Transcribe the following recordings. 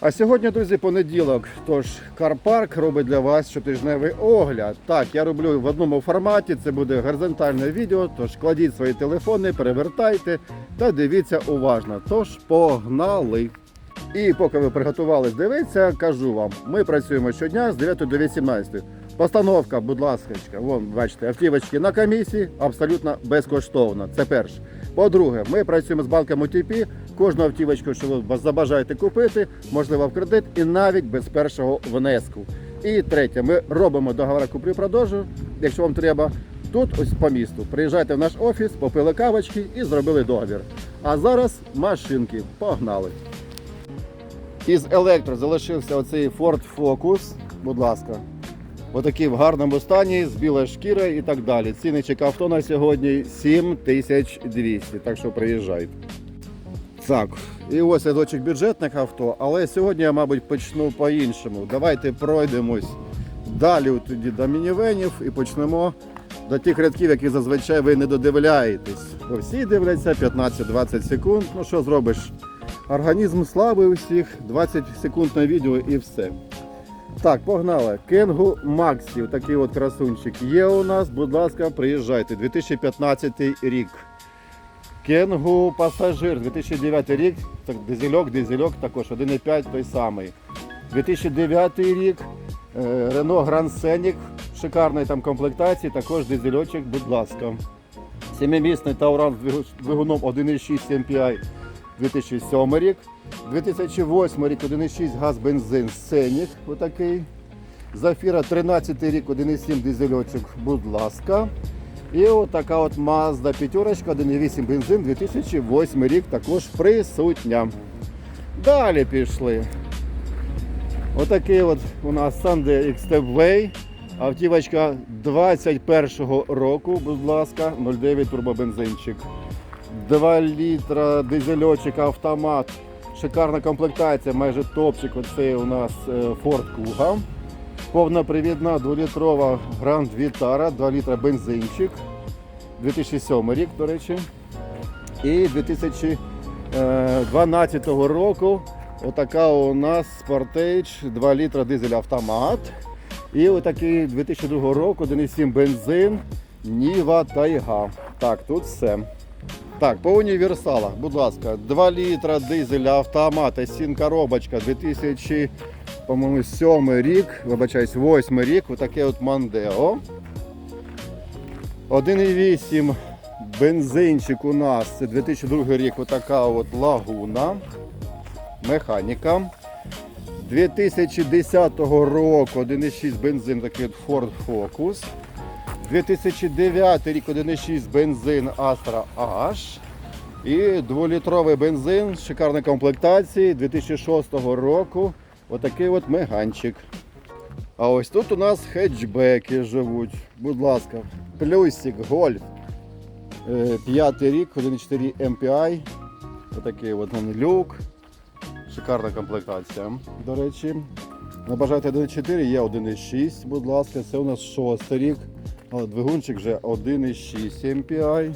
А сьогодні, друзі, понеділок. Тож Карпарк робить для вас щотижневий огляд. Так, я роблю в одному форматі. Це буде горизонтальне відео. Тож кладіть свої телефони, перевертайте та дивіться уважно. Тож погнали! І поки ви приготувались дивитися, кажу вам, ми працюємо щодня з 9 до 18. Постановка, будь ласка, вон, бачите, автівочки на комісії абсолютно безкоштовно. Це перше. По-друге, ми працюємо з банком OTP. Кожну автівочку, що ви забажаєте купити, можливо в кредит і навіть без першого внеску. І третє, ми робимо договори куплі-продажу, якщо вам треба. Тут ось по місту. Приїжджайте в наш офіс, попили кавочки і зробили договір. А зараз машинки. Погнали! Із електро залишився оцей Ford Focus, будь ласка. Отакий в гарному стані, з білою шкірою і так далі. Цінничок авто на сьогодні 7200, так що приїжджайте. Так, і ось рядочок бюджетних авто, але сьогодні я, мабуть, почну по-іншому. Давайте пройдемось далі тоді до мінівенів і почнемо до тих рядків, які зазвичай ви не додивляєтесь. Бо всі дивляться 15-20 секунд. Ну що зробиш? Організм слабий у всіх, 20 секунд на відео і все. Так, погнали. Кенгу Максі, такий от красунчик є у нас. Будь ласка, приїжджайте. 2015 рік. Кенгу пасажир, 2009 рік. Так, дизельок, дизельок також 1,5 той самий. 2009 рік. е, Renault Grand Scenic шикарної там комплектації, також дизельочок, будь ласка. Семимісний Тауран з двигуном 1,6 MPI 2007 рік. 2008 рік 1,6 газ бензин Сенік, отакий. Зафіра 13 рік 1,7 дизельочок, будь ласка. І отака от Mazda п'ятерочка 1,8 бензин 2008 рік також присутня. Далі пішли. Отакий от у нас Sunday XT Way. Автівочка 21 року, будь ласка, 0,9 турбобензинчик. 2 літра дизельочок автомат. Шикарна комплектація, майже топчик. Оце у нас е, Ford Kuga. Повнопривідна 2-літрова Grand Vitara, 2 літра бензинчик. 2007 рік, до речі. І 2012 року отака у нас Sportage 2 літра дизель автомат. І отакий 2002 року 1,7 бензин Ніва Тайга. Так, тут все. Так, по універсалах, будь ласка, 2 літра дизеля автомата, сін коробочка 2000, по-моєму, 7 рік, вибачаюсь, 8 рік, отаке от Мандео. 1,8 бензинчик у нас, це 2002 рік, отака от лагуна, механіка. 2010 року 1,6 бензин, такий от Ford Focus. 2009 рік 1,6 бензин Astra H. І 2-літровий бензин шикарної комплектації 2006 року. Отакий от меганчик. А ось тут у нас хетчбеки живуть. Будь ласка, плюсик, гольф. Е, П'ятий рік, 1,4 MPI. Отакий от він люк. Шикарна комплектація, до речі. Бажаєте 1,4, є 1,6, будь ласка, це у нас шостий рік. Але двигунчик вже 1,6 MPI.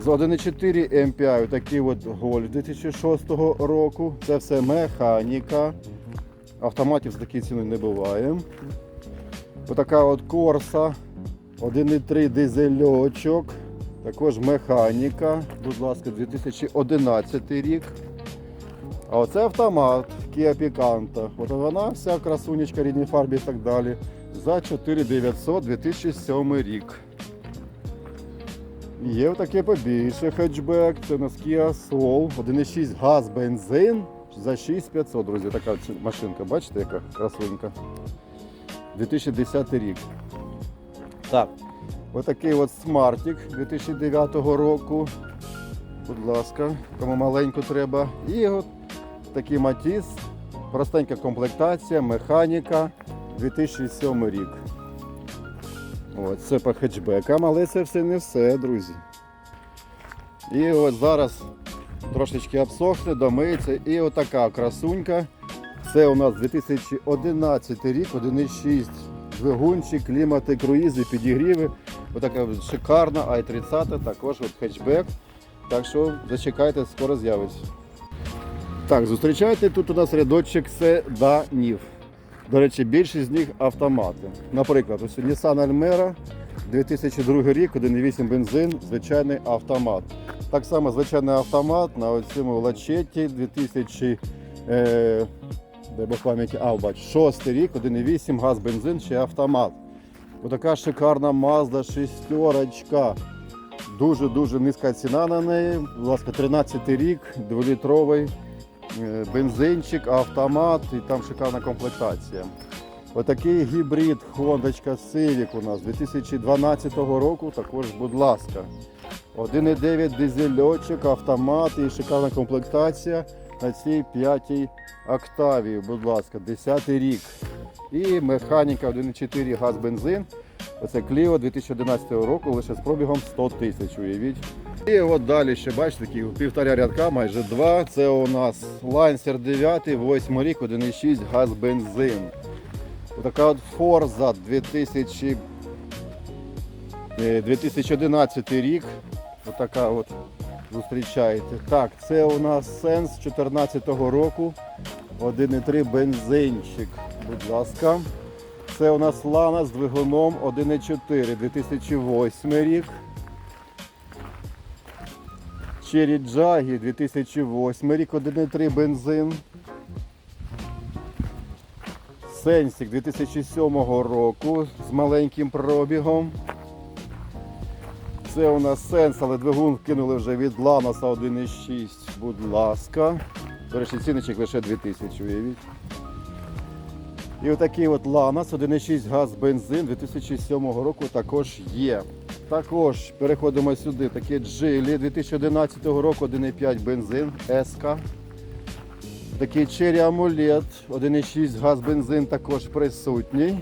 З 1,4 MPI такий от Golf 2006 року. Це все механіка. Автоматів з такої ціни не буває. Отака от Corsa. 1,3 дизельочок. Також механіка. Будь ласка, 2011 рік. А оце автомат Kia Picanto. От вона вся красунечка, рідній фарбі і так далі. За 4900 2007 рік. Є таке побільше хетчбек. Це у нас Kia Soul. 1,6 газ бензин за 6500, друзі. Така машинка, бачите, яка красунька. 2010 рік. Так, отакий от смартик 2009 року. Будь ласка, кому маленьку треба. І от такий матіс. Простенька комплектація, механіка, 2007 рік. От, це по хетчбекам, але це все не все, друзі. І от зараз трошечки обсохне, домиється. І отака красунька. Це у нас 2011 рік, 1,6 двигунчик, клімати, круїзи, підігріви. Отака шикарна i30, також от хетчбек. Так що зачекайте, скоро з'явиться. Так, зустрічайте тут у нас рядочок седанів. До речі, більшість з них автомати. Наприклад, ось Nissan Almera 2002 рік, 1,8 бензин, звичайний автомат. Так само звичайний автомат на цьому лачеті 2000 е, Бог пам'яті, а, бач, 6 рік, 1,8 газ, бензин, ще автомат. Отака шикарна Mazda шестерочка. Дуже-дуже низька ціна на неї. Будь ласка, 13 рік, 2-літровий е, бензинчик, автомат і там шикарна комплектація. Отакий гібрид Хондочка Civic у нас 2012 року. Також, будь ласка. 1,9 дизельочок, автомат і шикарна комплектація на цій п'ятій октаві. Будь ласка, 10 рік. І механіка 1,4 газ бензин. Оце Clio 2011 року лише з пробігом 100 тисяч, уявіть. І от далі ще бачите, такі півтора рядка, майже два. Це у нас Lancer 9, 8 рік, 1,6 газ бензин. Така от Forza 2000, е, 2011 рік. Отака от зустрічаєте. Так, це у нас Sense 2014 року. 1,3 бензинчик. Будь ласка. Це у нас Лана з двигуном 1,4 2008 рік. Cherry Jagi 2008 рік, 1,3 бензин. Сенсік 2007 року з маленьким пробігом. Це у нас сенс, але двигун вкинули вже від Ланоса 1,6. Будь ласка. До речі, ціночок лише 2000, уявіть. І отакий от Ланос 1,6 газ бензин 2007 року також є. Також переходимо сюди. Такі джилі 2011 року 1,5 бензин СК. Такий Cherry Amulet 1,6 газ бензин також присутній.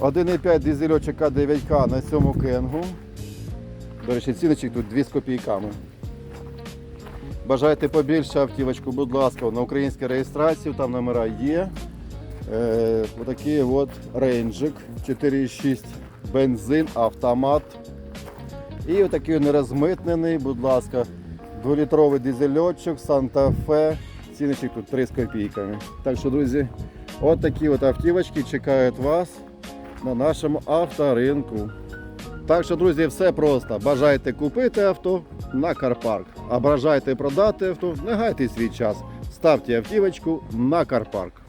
1,5 дизельочок А9К на цьому кенгу. До речі, ціночок тут 2 з копійками. Бажаєте побільше автівочку, будь ласка, на українській реєстрації, там номера є. Е, отакий от рейнджик 4,6 бензин, автомат. І отакий нерозмитнений, будь ласка, 2-літровий дизельочок, Санта-Фе. Ціночок тут 3 з копійками. Так що, друзі, от такі от автівочки чекають вас на нашому авторинку. Так що, друзі, все просто. Бажайте купити авто на Карпарк. А бажайте продати авто, не гайте свій час. Ставте автівочку на Карпарк.